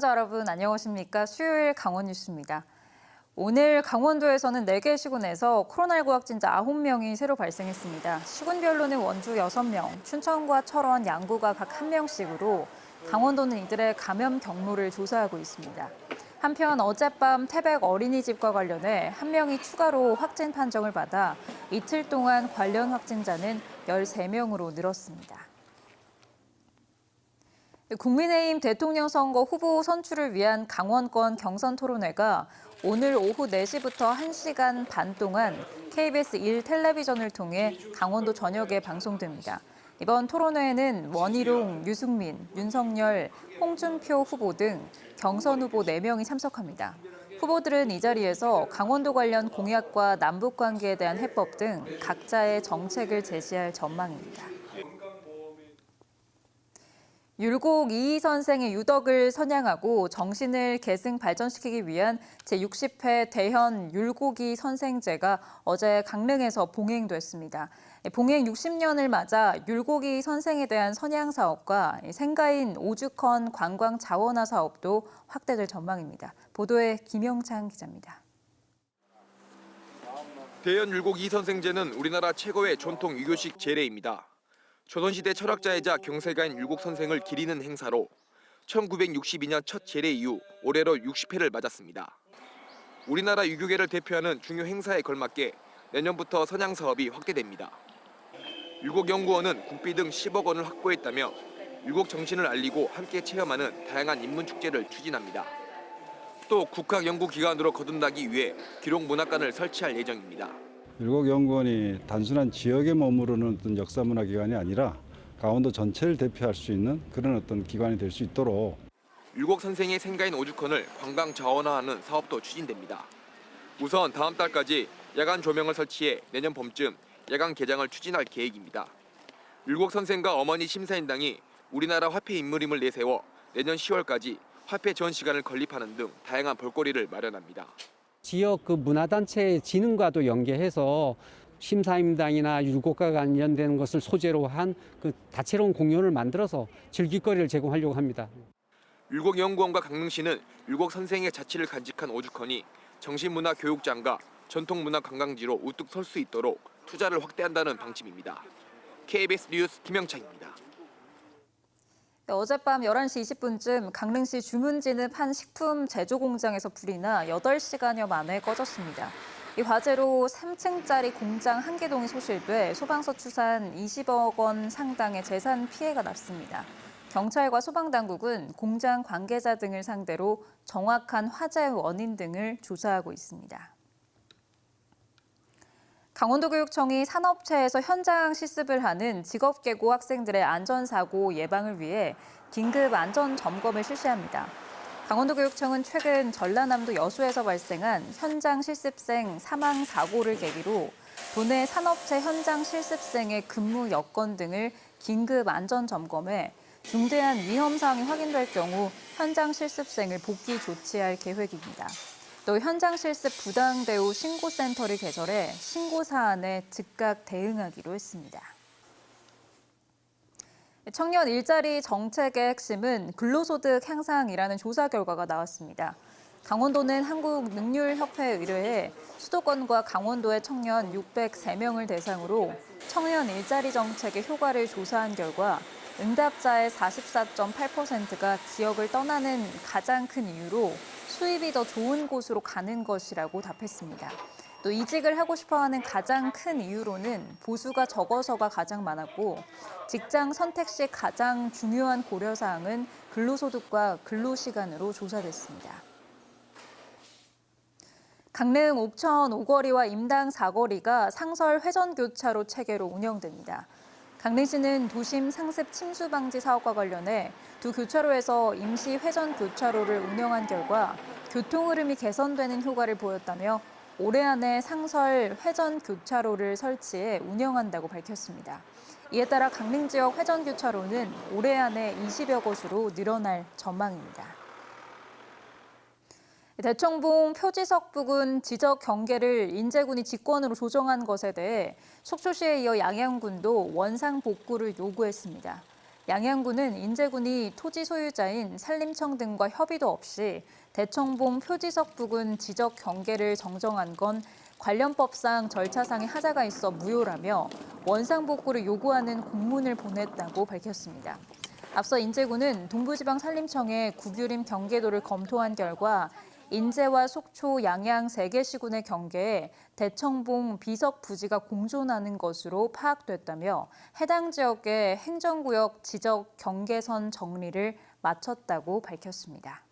시청자 여러분 안녕하십니까? 수요일 강원 뉴스입니다. 오늘 강원도에서는 4개 시군에서 코로나19 확진자 9명이 새로 발생했습니다. 시군별로는 원주 6명, 춘천과 철원, 양구가 각 1명씩으로 강원도는 이들의 감염 경로를 조사하고 있습니다. 한편 어젯밤 태백 어린이집과 관련해 한 명이 추가로 확진 판정을 받아 이틀 동안 관련 확진자는 13명으로 늘었습니다. 국민의힘 대통령 선거 후보 선출을 위한 강원권 경선 토론회가 오늘 오후 4시부터 1시간 반 동안 KBS 1 텔레비전을 통해 강원도 전역에 방송됩니다. 이번 토론회에는 원희룡, 유승민, 윤석열, 홍준표 후보 등 경선 후보 4명이 참석합니다. 후보들은 이 자리에서 강원도 관련 공약과 남북 관계에 대한 해법 등 각자의 정책을 제시할 전망입니다. 율곡 이희 선생의 유덕을 선양하고 정신을 계승 발전시키기 위한 제60회 대현 율곡이 선생제가 어제 강릉에서 봉행됐습니다. 봉행 60년을 맞아 율곡이 선생에 대한 선양 사업과 생가인 오죽헌 관광 자원화 사업도 확대될 전망입니다. 보도에 김영창 기자입니다. 대연 율곡 이선생제는 우리나라 최고의 전통 유교식 제례입니다. 조선시대 철학자이자 경세가인 율곡 선생을 기리는 행사로 1962년 첫 제례 이후 올해로 60회를 맞았습니다. 우리나라 유교계를 대표하는 중요 행사에 걸맞게 내년부터 선양 사업이 확대됩니다. 율곡연구원은 국비 등 10억 원을 확보했다며 율곡 정신을 알리고 함께 체험하는 다양한 인문 축제를 추진합니다. 또 국학연구기관으로 거듭나기 위해 기록문학관을 설치할 예정입니다. 율곡연구원이 단순한 지역에 머무르는 어떤 역사문화 기관이 아니라 강원도 전체를 대표할 수 있는 그런 어떤 기관이 될 수 있도록 율곡 선생의 생가인 오죽헌을 관광 자원화하는 사업도 추진됩니다. 우선 다음 달까지 야간 조명을 설치해 내년 봄쯤 야간 개장을 추진할 계획입니다. 율곡 선생과 어머니 심사인당이 우리나라 화폐 인물임을 내세워 내년 10월까지 화폐 전 시간을 건립하는 등 다양한 볼거리를 마련합니다. 지역 그 문화단체의 진흥과도 연계해서 심사임당이나 율곡과 관련된 것을 소재로 한 그 다채로운 공연을 만들어서 즐길거리를 제공하려고 합니다. 율곡연구원과 강릉시는 율곡 선생의 자치를 간직한 오죽헌이 정신문화 교육장과 전통문화 관광지로 우뚝 설 수 있도록 투자를 확대한다는 방침입니다. KBS 뉴스 김영창입니다. 어젯밤 11시 20분쯤 강릉시 주문진읍 한 식품 제조 공장에서 불이 나 8시간여 만에 꺼졌습니다. 이 화재로 3층짜리 공장 한 개 동이 소실돼 소방서 추산 20억 원 상당의 재산 피해가 났습니다. 경찰과 소방당국은 공장 관계자 등을 상대로 정확한 화재 원인 등을 조사하고 있습니다. 강원도교육청이 산업체에서 현장 실습을 하는 직업계고 학생들의 안전사고 예방을 위해 긴급 안전 점검을 실시합니다. 강원도교육청은 최근 전라남도 여수에서 발생한 현장 실습생 사망 사고를 계기로 도내 산업체 현장 실습생의 근무 여건 등을 긴급 안전 점검해 중대한 위험 사항이 확인될 경우 현장 실습생을 복귀 조치할 계획입니다. 또 현장 실습 부당 대우 신고센터를 개설해 신고 사안에 즉각 대응하기로 했습니다. 청년 일자리 정책의 핵심은 근로소득 향상이라는 조사 결과가 나왔습니다. 강원도는 한국능률협회에 의뢰해 수도권과 강원도의 청년 603명을 대상으로 청년 일자리 정책의 효과를 조사한 결과 응답자의 44.8%가 지역을 떠나는 가장 큰 이유로 수입이 더 좋은 곳으로 가는 것이라고 답했습니다. 또 이직을 하고 싶어 하는 가장 큰 이유로는 보수가 적어서가 가장 많았고 직장 선택 시 가장 중요한 고려 사항은 근로소득과 근로시간으로 조사됐습니다. 강릉 옥천 오거리와 임당 사거리가 상설 회전교차로 체계로 운영됩니다. 강릉시는 도심 상습 침수 방지 사업과 관련해 두 교차로에서 임시 회전 교차로를 운영한 결과 교통 흐름이 개선되는 효과를 보였다며 올해 안에 상설 회전 교차로를 설치해 운영한다고 밝혔습니다. 이에 따라 강릉 지역 회전 교차로는 올해 안에 20여 곳으로 늘어날 전망입니다. 대청봉 표지석 부근 지적 경계를 인제군이 직권으로 조정한 것에 대해 속초시에 이어 양양군도 원상 복구를 요구했습니다. 양양군은 인제군이 토지 소유자인 산림청 등과 협의도 없이 대청봉 표지석 부근 지적 경계를 정정한 건 관련법상 절차상의 하자가 있어 무효라며 원상 복구를 요구하는 공문을 보냈다고 밝혔습니다. 앞서 인제군은 동부지방산림청에 구규림 경계도를 검토한 결과 인제와 속초, 양양 세개 시군의 경계에 대청봉 비석 부지가 공존하는 것으로 파악됐다며 해당 지역의 행정구역 지적 경계선 정리를 마쳤다고 밝혔습니다.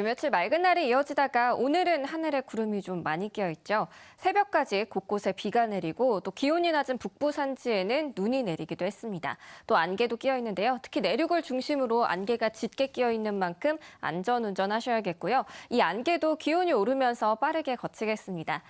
요 며칠 맑은 날이 이어지다가 오늘은 하늘에 구름이 좀 많이 끼어 있죠. 새벽까지 곳곳에 비가 내리고 또 기온이 낮은 북부 산지에는 눈이 내리기도 했습니다. 또 안개도 끼어 있는데요. 특히 내륙을 중심으로 안개가 짙게 끼어 있는 만큼 안전 운전하셔야겠고요. 이 안개도 기온이 오르면서 빠르게 거치겠습니다.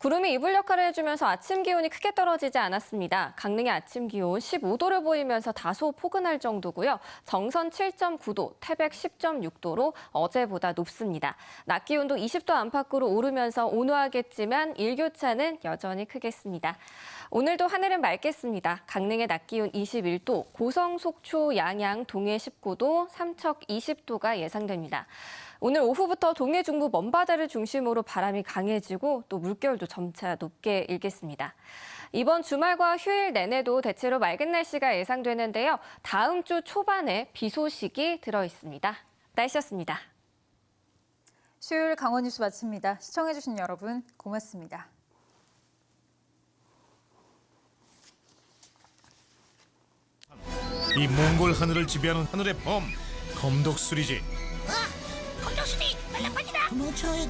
구름이 이불 역할을 해주면서 아침 기온이 크게 떨어지지 않았습니다. 강릉의 아침 기온 15도를 보이면서 다소 포근할 정도고요. 정선 7.9도, 태백 10.6도로 어제보다 높습니다. 낮 기온도 20도 안팎으로 오르면서 온화하겠지만 일교차는 여전히 크겠습니다. 오늘도 하늘은 맑겠습니다. 강릉의 낮 기온 21도, 고성, 속초, 양양, 동해 19도, 삼척 20도가 예상됩니다. 오늘 오후부터 동해 중부 먼바다를 중심으로 바람이 강해지고 또 물결도 점차 높게 일겠습니다. 이번 주말과 휴일 내내도 대체로 맑은 날씨가 예상되는데요. 다음 주 초반에 비 소식이 들어 있습니다. 날씨였습니다. 수요일 강원 뉴스 마칩니다. 시청해주신 여러분 고맙습니다. 이 몽골 하늘을 지배하는 하늘의 범 검독수리지 검정수리 빨라빠지다. 도망쳐야